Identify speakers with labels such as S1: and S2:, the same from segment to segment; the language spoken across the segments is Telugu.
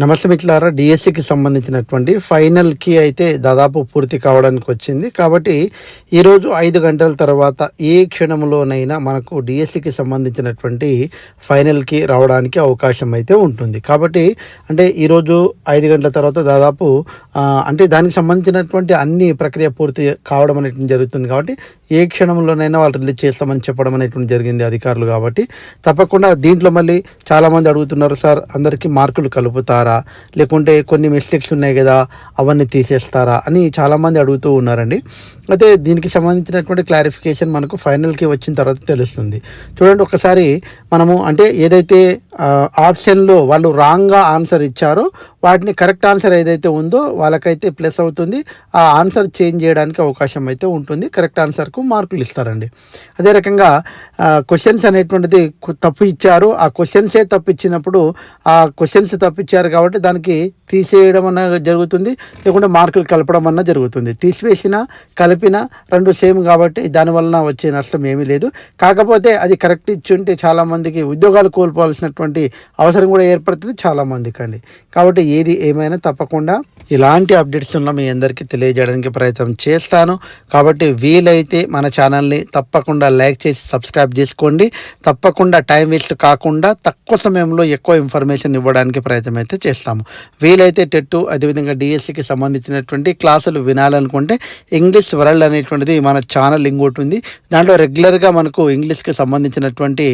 S1: నమస్తే మిత్రులారా డిఎస్సికి సంబంధించినటువంటి ఫైనల్కి అయితే దాదాపు పూర్తి కావడానికి వచ్చింది. కాబట్టి ఈరోజు ఐదు గంటల తర్వాత ఏ క్షణంలోనైనా మనకు డిఎస్సికి సంబంధించినటువంటి ఫైనల్కి రావడానికి అవకాశం అయితే ఉంటుంది. కాబట్టి అంటే ఈరోజు ఐదు గంటల తర్వాత దాదాపు అంటే దానికి సంబంధించినటువంటి అన్ని ప్రక్రియ పూర్తి కావడం అనేటువంటి జరుగుతుంది. కాబట్టి ఏ క్షణంలోనైనా వాళ్ళు రిలీజ్ చేస్తామని చెప్పడం అనేటువంటి జరిగింది అధికారులు. కాబట్టి తప్పకుండా దీంట్లో మళ్ళీ చాలామంది అడుగుతున్నారు సార్ అందరికీ మార్కులు కలుపుతారు? లేకుంటే కొన్ని మిస్టేక్స్ ఉన్నాయి కదా అవన్నీ తీసేస్తారా అని చాలామంది అడుగుతూ ఉన్నారండి. అయితే దీనికి సంబంధించినటువంటి క్లారిఫికేషన్ మనకు ఫైనల్కి వచ్చిన తర్వాత తెలుస్తుంది. చూడండి ఒకసారి మనము అంటే ఏదైతే ఆప్షన్లో వాళ్ళు రాంగ్గా ఆన్సర్ ఇచ్చారో వాటిని కరెక్ట్ ఆన్సర్ ఏదైతే ఉందో వాళ్ళకైతే ప్లస్ అవుతుంది. ఆ ఆన్సర్ చేంజ్ చేయడానికి అవకాశం అయితే ఉంటుంది. కరెక్ట్ ఆన్సర్కు మార్కులు ఇస్తారండి. అదే రకంగా క్వశ్చన్స్ అనేటువంటిది తప్పు ఇచ్చారు. ఆ క్వశ్చన్సే తప్పు ఇచ్చినప్పుడు ఆ క్వశ్చన్స్ తప్పు ఇచ్చారు కాబట్టి దానికి తీసేయడం అన్న జరుగుతుంది. లేకుంటే మార్కులు కలపడం అన్న జరుగుతుంది. తీసివేసిన కలిపిన రెండు సేమ్ కాబట్టి దానివలన వచ్చే నష్టం ఏమీ లేదు. కాకపోతే అది కరెక్ట్ ఇచ్చి ఉంటే చాలామందికి ఉద్యోగాలు కోల్పోవాల్సినటువంటి అవసరం కూడా ఏర్పడుతుంది చాలామందికి అండి. కాబట్టి ఏది ఏమైనా తప్పకుండా ఇలాంటి అప్డేట్స్ ఉన్న మీ అందరికీ తెలియజేయడానికి ప్రయత్నం చేస్తాను. కాబట్టి వీలైతే మన ఛానల్ని తప్పకుండా లైక్ చేసి సబ్స్క్రైబ్ చేసుకోండి. తప్పకుండా టైం వేస్ట్ కాకుండా తక్కువ సమయంలో ఎక్కువ ఇన్ఫర్మేషన్ ఇవ్వడానికి ప్రయత్నం అయితే చేస్తాము. వీలైతే టెట్టు అదేవిధంగా డిఎస్సికి సంబంధించినటువంటి క్లాసులు వినాలనుకుంటే ఇంగ్లీష్ వరల్డ్ అనేటువంటిది మన ఛానల్ ఇంకోటి ఉంది. దాంట్లో రెగ్యులర్గా మనకు ఇంగ్లీష్కి సంబంధించినటువంటి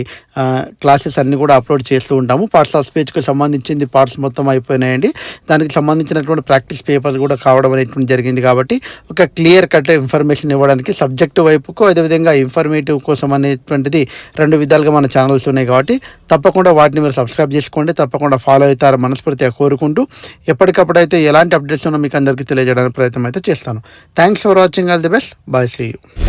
S1: క్లాసెస్ అన్నీ కూడా అప్లోడ్ చేస్తూ ఉంటాము. పార్ట్స్ ఆఫ్ స్పీచ్కి సంబంధించింది పార్ట్స్ మొత్తం అయిపోయినాయండి. దానికి సంబంధించినటువంటి ప్రాక్టీస్ పేపర్స్ కూడా కావడం అనేటువంటి జరిగింది కాబట్టి ఒక క్లియర్ కట్ ఇన్ఫర్మేషన్ ఇవ్వడానికి సబ్జెక్టు వైపుకు అదేవిధంగా ఇన్ఫర్మేటివ్ కోసం అనేటువంటిది రెండు విధాలుగా మన ఛానల్స్ ఉన్నాయి కాబట్టి తప్పకుండా వాటిని మీరు సబ్స్క్రైబ్ చేసుకోండి. తప్పకుండా ఫాలో అవుతారు మనస్ఫూర్తిగా కోరుకుంటూ ఎప్పటికప్పుడు అయితే ఎలాంటి అప్డేట్స్ ఉన్నా మీకు అందరికీ తెలియజేయడానికి ప్రయత్నం అయితే చేస్తాను. Thanks for watching all the best bye see you